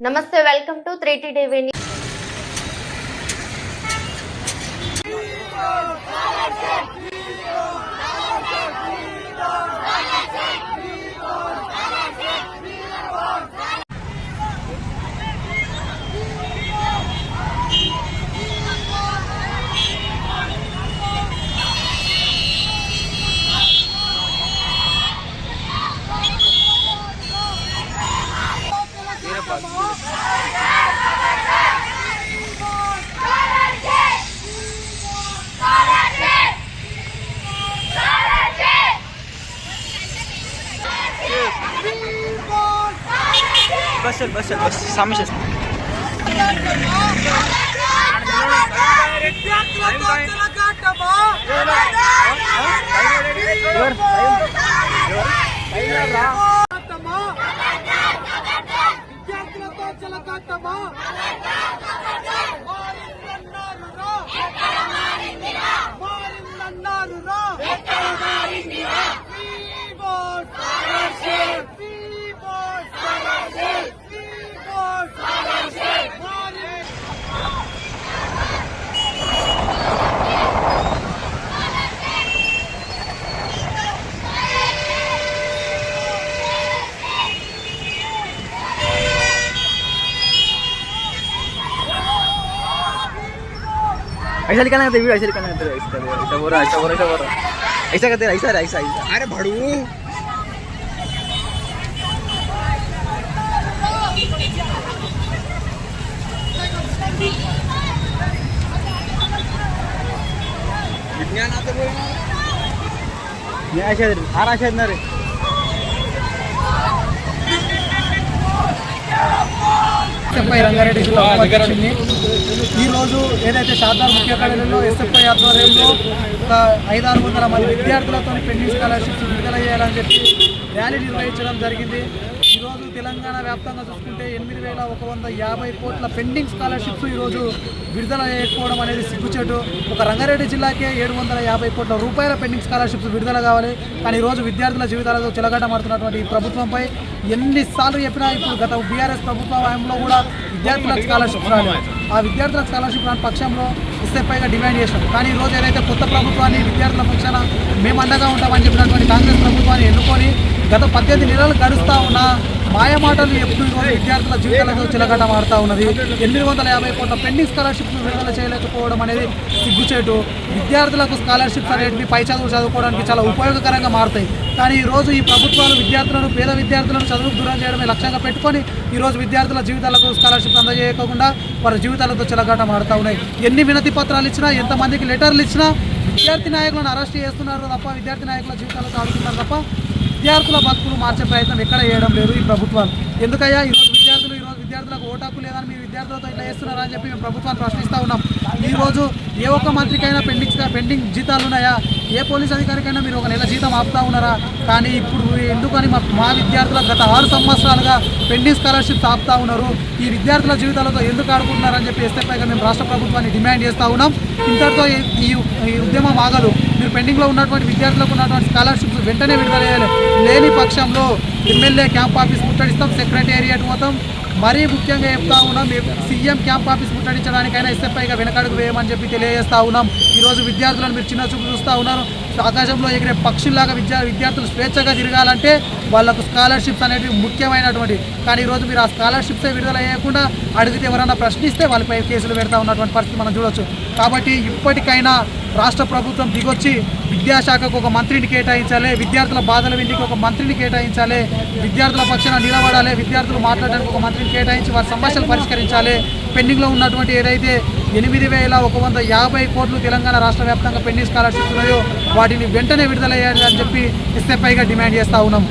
నమస్తే welcome to three T TV बस चल बस चल बस सामने से విద్యార్థులతో చెలకాటమా ऐसा निकालना है तो ऐसा निकालना है तो ऐसा ऐसा ऐसा बोल ऐसा बोल ऐसा करते ऐसा ऐसा ऐसा अरे भड़ू। विज्ञान आता तो बोल ये ऐसा रे हार ऐसा रे चप्पा ఈరోజు ఏదైతే శాతార్ ముఖ్య కళలలో ఎస్ఎఫ్ఐ ఆధ్వర్యంలో ఒక ఐదారు వందల మంది విద్యార్థులతో పెండింగ్ స్కాలర్షిప్స్ విడుదల చేయాలని చెప్పి ర్యాలీ నిర్వహించడం జరిగింది. తెలంగాణ వ్యాప్తంగా చూసుకుంటే ఎనిమిది వేల ఒక వంద యాభై కోట్ల పెండింగ్ స్కాలర్షిప్స్ ఈరోజు విడుదల చేయకపోవడం అనేది సిగ్గుచేటు. ఒక రంగారెడ్డి జిల్లాకే ఏడు వందల యాభై కోట్ల రూపాయల పెండింగ్ స్కాలర్షిప్స్ విడుదల కావాలి. కానీ ఈరోజు విద్యార్థుల జీవితాలతో చెలగాటమాడుతున్నటువంటి ఈ ప్రభుత్వంపై ఎన్నిసార్లు చెప్పినా ఇప్పుడు గత బీఆర్ఎస్ ప్రభుత్వ హయాంలో కూడా విద్యార్థులకు స్కాలర్షిప్ రాలేదు. ఆ విద్యార్థులకు స్కాలర్షిప్ రాని పక్షంలో ఎస్ఎఫ్ఐగా డిమాండ్ చేశాం కానీ ఈరోజు ఏదైతే కొత్త ప్రభుత్వాన్ని విద్యార్థుల పక్షాన మేము అండగా ఉంటామని చెప్పినటువంటి కాంగ్రెస్ ప్రభుత్వాన్ని ఎన్నుకొని గత పద్దెనిమిది నెలలు గడుస్తూ ఉన్నా మాయమాటలు ఎప్పుడు విద్యార్థుల జీవితాలతో చిలకట మారుతా ఉన్నది. ఎనిమిది వందల యాభై కోట్ల పెండింగ్ స్కాలర్షిప్ను విడుదల చేయలేకపోవడం అనేది సిగ్గుచేటు. విద్యార్థులకు స్కాలర్షిప్స్ అనేటివి పై చదువు చదువుకోవడానికి చాలా ఉపయోగకరంగా మారుతాయి. కానీ ఈ రోజు ఈ ప్రభుత్వాలు విద్యార్థులను పేద విద్యార్థులను చదువుకు దూరం చేయడమే లక్ష్యంగా పెట్టుకొని ఈరోజు విద్యార్థుల జీవితాలకు స్కాలర్షిప్ అందజేయకుండా వారి జీవితాలతో చిలగాట మారుతూ ఉన్నాయి. ఎన్ని వినతి పత్రాలు ఇచ్చినా ఎంతమందికి లెటర్లు ఇచ్చినా విద్యార్థి నాయకులను అరెస్ట్ చేస్తున్నారు తప్ప విద్యార్థి నాయకుల జీవితాలతో ఆడుతున్నారు తప్ప విద్యార్థుల బతుకులు మార్చే ప్రయత్నం ఎక్కడ చేయడం లేదు ఈ ప్రభుత్వాలు. ఎందుకయ్యా? ఈరోజు విద్యార్థులు ఈరోజు విద్యార్థులకు ఓటాకు లేదని మీరు విద్యార్థులతో ఇట్లా చేస్తున్నారా అని చెప్పి మేము ప్రభుత్వాన్ని ప్రశ్నిస్తూ ఉన్నాం. ఈరోజు ఏ ఒక్క మంత్రికైనా పెండింగ్ పెండింగ్ జీతాలు ఉన్నాయా? ఏ పోలీస్ అధికారికైనా మీరు ఒక నెల జీతం ఆపుతా ఉన్నారా? కానీ ఇప్పుడు ఎందుకని మా మా విద్యార్థులకు గత ఆరు సంవత్సరాలుగా పెండింగ్ స్కాలర్షిప్స్ ఆపుతా ఉన్నారు? ఈ విద్యార్థుల జీవితాలతో ఎందుకు ఆడుకుంటున్నారని చెప్పి ఎస్ఎఫ్ఐగా మేము రాష్ట్ర ప్రభుత్వాన్ని డిమాండ్ చేస్తూ ఉన్నాం. ఇంతటితో ఈ- ఈ ఈ ఉద్యమం ఆగదు. మీరు పెండింగ్లో ఉన్నటువంటి విద్యార్థులకు ఉన్నటువంటి స్కాలర్షిప్స్ వెంటనే విడుదల చేయాలి. లేని పక్షంలో M L A camp office ముట్టడిస్తాం secretariat పోతాం. మరీ ముఖ్యంగా చెప్తా ఉన్నాం మేము సీఎం క్యాంప్ ఆఫీస్ ముట్టడించడానికైనా ఎస్ఎఫ్ఐగా వెనకడుగు వేయమని చెప్పి తెలియజేస్తా ఉన్నాం. ఈరోజు విద్యార్థులను మీరు చిన్న చూపు చూస్తూ ఉన్నారు. ఆకాశంలో ఎగిరే పక్షుల్లాగా విద్యా విద్యార్థులు స్వేచ్ఛగా తిరగాలంటే వాళ్ళకు స్కాలర్షిప్స్ అనేవి ముఖ్యమైనటువంటి. కానీ ఈరోజు మీరు ఆ స్కాలర్షిప్సే విడుదల చేయకుండా అడిగితే ఎవరైనా ప్రశ్నిస్తే వాళ్ళపై కేసులు పెడతా ఉన్నటువంటి పరిస్థితి మనం చూడొచ్చు. కాబట్టి ఇప్పటికైనా రాష్ట్ర ప్రభుత్వం దిగొచ్చి విద్యాశాఖకు ఒక మంత్రిని కేటాయించాలి విద్యార్థుల బాధల వింటికి ఒక మంత్రిని కేటాయించాలి విద్యార్థుల పక్షాన నిలబడాలి విద్యార్థులు మాట్లాడడానికి ఒక మంత్రిని కేటాయించి వారి సమస్యలు పరిష్కరించాలి. పెండింగ్లో ఉన్నటువంటి ఏదైతే ఎనిమిది వేల ఒక వంద యాభై కోట్లు తెలంగాణ రాష్ట్ర వ్యాప్తంగా పెండింగ్ స్కాలర్షిప్ ఉన్నాయో వాటిని వెంటనే విడుదలయ్యాలి అని చెప్పి ఎస్ఎఫ్ఐగా డిమాండ్ చేస్తూ ఉన్నాం.